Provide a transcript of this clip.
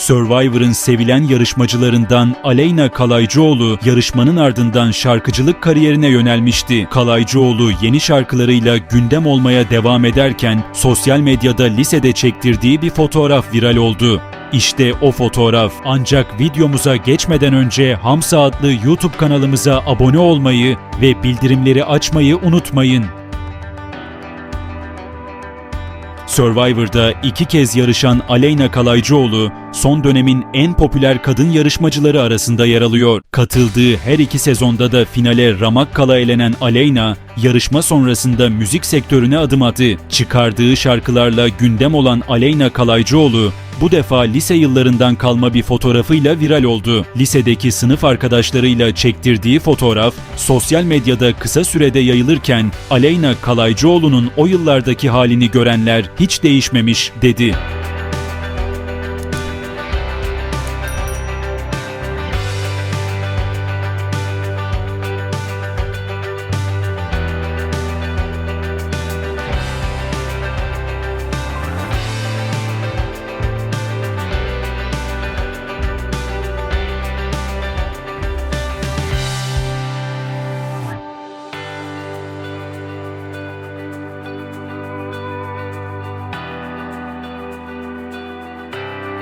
Survivor'ın sevilen yarışmacılarından Aleyna Kalaycıoğlu yarışmanın ardından şarkıcılık kariyerine yönelmişti. Kalaycıoğlu yeni şarkılarıyla gündem olmaya devam ederken sosyal medyada lisede çektirdiği bir fotoğraf viral oldu. İşte o fotoğraf. Ancak videomuza geçmeden önce Hamsa adlı YouTube kanalımıza abone olmayı ve bildirimleri açmayı unutmayın. Survivor'da iki kez yarışan Aleyna Kalaycıoğlu, son dönemin en popüler kadın yarışmacıları arasında yer alıyor. Katıldığı her iki sezonda da finale ramak kala elenen Aleyna, yarışma sonrasında müzik sektörüne adım attı. Çıkardığı şarkılarla gündem olan Aleyna Kalaycıoğlu, bu defa lise yıllarından kalma bir fotoğrafıyla viral oldu. Lisedeki sınıf arkadaşlarıyla çektirdiği fotoğraf sosyal medyada kısa sürede yayılırken Aleyna Kalaycıoğlu'nun o yıllardaki halini görenler hiç değişmemiş dedi.